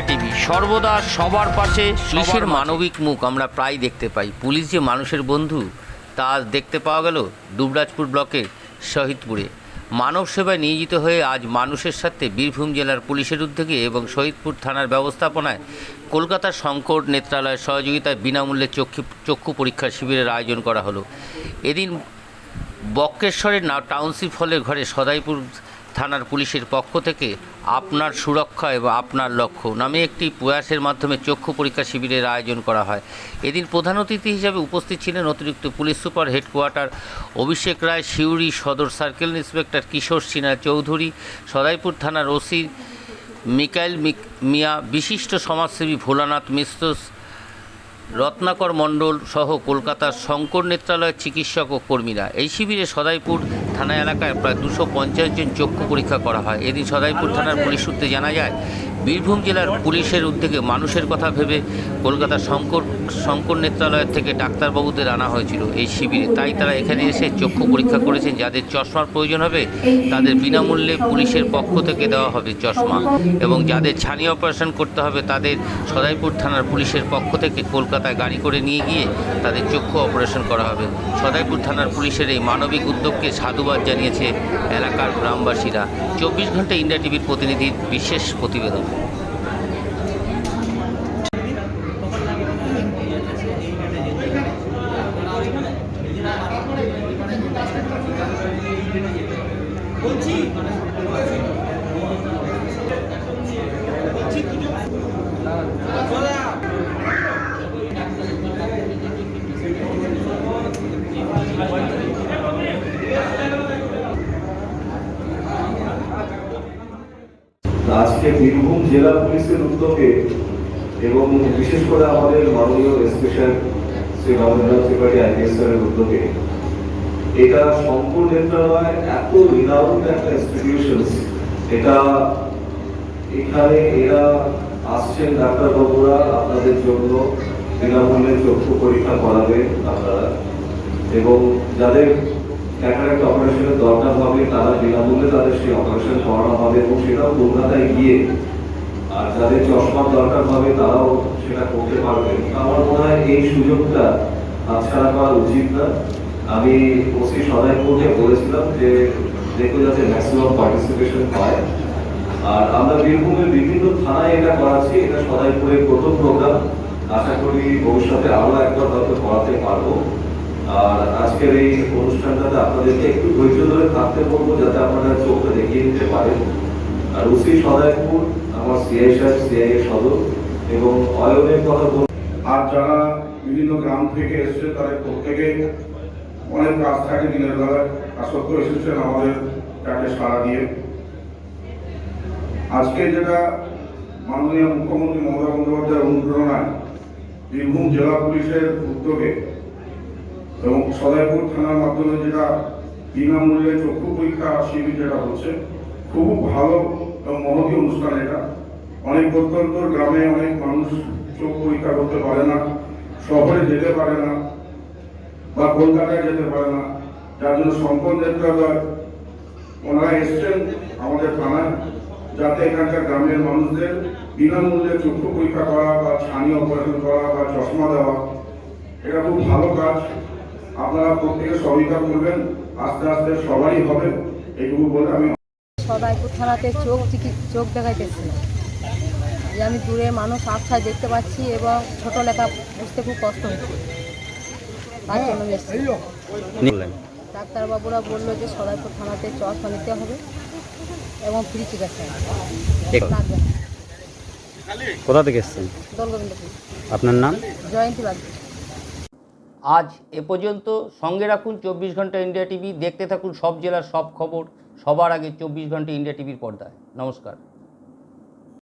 India TV. সর্বদা সবার পাশে পুলিশের মানবিক মুখ আমরা প্রায় দেখতে পাই? পুলিশ যে মানুষের বন্ধু তা দেখতে পাওয়া গেল দুবরাজপুর ব্লকের শহীদপুরে। মানব সেবায় নিয়োজিত হয়ে আজ মানুষের সাথে বীরভূম জেলার পুলিশের উদ্যোগে এবং শহীদপুর থানার ব্যবস্থাপনায় কলকাতার শঙ্কর নেত্রালয়ের সহযোগিতায় বিনামূল্যে চক্ষু চক্ষু পরীক্ষা শিবিরের আয়োজন করা হলো। এদিন বক্রেশ্বরের না টাউনশিপ হলের ঘরে সদাইপুর থানার পুলিশের পক্ষ থেকে আপনার সুরক্ষা এবং আপনার লক্ষ্য নামে একটি প্রয়াসের মাধ্যমে চক্ষু পরীক্ষা শিবিরের আয়োজন করা হয়। এদিন প্রধান অতিথি হিসাবে উপস্থিত ছিলেন অতিরিক্ত police super headquarter Abhishek Roy, Suri সদর সার্কেল ইন্সপেক্টর কিশোর সিনহা চৌধুরী, সদাইপুর থানার ওসি মিকাইল মিক- মিয়া, বিশিষ্ট সমাজসেবী ভোলানাথ মিশ্র, রত্নাকর মণ্ডল সহ কলকাতার শঙ্কর নেত্রালয়ের চিকিৎসক ও কর্মীরা। এই শিবিরে সদাইপুর থানা এলাকায় প্রায় দুশো পঞ্চাশ জন চক্ষু পরীক্ষা করা হয়। এদিন সদাইপুর থানার পুলিশ সূত্রে জানা যায় বীরভূম জেলার পুলিশের উদ্যোগে মানুষের কথা ভেবে কলকাতার শঙ্কর শঙ্কর নেত্রালয়ের থেকে ডাক্তারবাবুদের আনা হয়েছিল এই শিবিরে। তাই তারা এখানে এসে চক্ষু পরীক্ষা করেছেন। যাদের চশমার প্রয়োজন হবে, তাদের বিনামূল্যে পুলিশের পক্ষ থেকে দেওয়া হবে চশমা। এবং যাদের ছানি অপারেশন করতে হবে, তাদের সদাইপুর থানার পুলিশের পক্ষ থেকে কলকাতায় গাড়ি করে নিয়ে গিয়ে তাদের চক্ষু অপারেশন করা হবে। সদাইপুর থানার পুলিশের এই মানবিক উদ্যোগকে সাধুবাদ জানিয়েছে এলাকার গ্রামবাসীরা। চব্বিশ ঘণ্টা ইন্ডিয়া টিভির প্রতিনিধির বিশেষ প্রতিবেদন। আজকে বীরভূম জেলা পুলিশের উদ্যোগে এবং বিশেষ করে আমাদের মাননীয় স্পেশাল শ্রী রবীন্দ্রনাথ ত্রিপাঠী আইপিএস স্যারের উদ্যোগে এটা শঙ্কর নেত্রালয় এত রিনাউন্ড একটা ইনস্টিটিউশন এটা এখানে এরা আসছেন ডাক্তারবাবুরা আপনাদের জন্য বিনামূল্যে চক্ষু পরীক্ষা করাবেন আপনারা। এবং যাদের ক্যাটারাক্ট অপারেশনের দরকার হবে, তারা বিনামূল্যে তাদের সেই অপারেশন করানো হবে এবং সেটাও কলকাতায় গিয়ে, আর যাদের চশমার দরকার হবে, তারাও সেটা করতে পারবে আমার মনে হয় এই সুযোগটা হাতছাড়া করা উচিত না। আমি ওসি সদাইপুরকে বলেছিলাম যে দেখো যাতে ম্যাক্সিমাম পার্টিসিপেশন পায়। আর আমরা বীরভূমের বিভিন্ন থানায় এটা করাচ্ছি, এটা সদাইপুরের প্রথম প্রোগ্রাম আশা করি ভবিষ্যতে আরও একবার হয়তো করাতে পারব। আর আজকের এই অনুষ্ঠানটাতে আপনাদেরকে একটু ধৈর্য ধরে থাকতে বলব, যাতে আপনারা চোখটা দেখিয়ে দিতে পারেন। আর ওসি সদাইপুর, আমার সিআই সাহেব সিআই এর সদর এবং অয়নের কথা বল আর যারা বিভিন্ন গ্রাম থেকে এসছে, তাদের প্রত্যেকে অনেক কাজ থাকে দিনের বেলায় আর সত্য এসেছেন আমাদের তাকে সাড়া দিয়ে। আজকে যেটা মাননীয় মুখ্যমন্ত্রী মমতা বন্দ্যোপাধ্যায়ের অনুপ্রেরণায় বীরভূম জেলা পুলিশের উদ্যোগে এবং সদাইপুর থানার মাধ্যমে যেটা বিনামূল্যে চক্ষু পরীক্ষা শিবির যেটা হচ্ছে, খুব ভালো এবং মহতী অনুষ্ঠান এটা। অনেক প্রত্যন্ত গ্রামে অনেক মানুষ চোখ পরীক্ষা করতে পারে না, শহরে যেতে পারে না। বা কলকাতায় যেতে পারে না। যার জন্য সম্পদ নেত্রালয় ওনারা এসছেন আমাদের থানায়, যাতে এখানকার গ্রামের মানুষদের বিনামূল্যে চক্ষু পরীক্ষা করা বা ছানি অপারেশন করা বা চশমা দেওয়া, এটা খুব ভালো কাজ। আপনারা প্রত্যেকে সহযোগিতা করবেন। আস্তে আস্তে সবাই হবে, এইটুকু বলে আমি সদাইপুর থানাতে চোখ চোখ দেখাইতেছি। যে আমি দূরে মানুষ আবছায় দেখতে পাচ্ছি এবং ছোট লেখা বুঝতে খুব কষ্ট হচ্ছে। তার জন্য ডাক্তারবাবুরা বলল যে সদাইপুর থানাতে চশমা নিতে হবে এবং ফ্রি চিকিৎসা কোথা থেকে এসেছেন? দোলগোবিন্দপুর। আপনার নাম? জয়ন্তী বাগদি। আজ এ পর্যন্ত সঙ্গে রাখুন চব্বিশ ঘণ্টা ইন্ডিয়া টিভি। দেখতে থাকুন সব জেলার সব খবর। সবার আগে চব্বিশ ঘণ্টা ইন্ডিয়া টিভির পর্দায়। নমস্কার।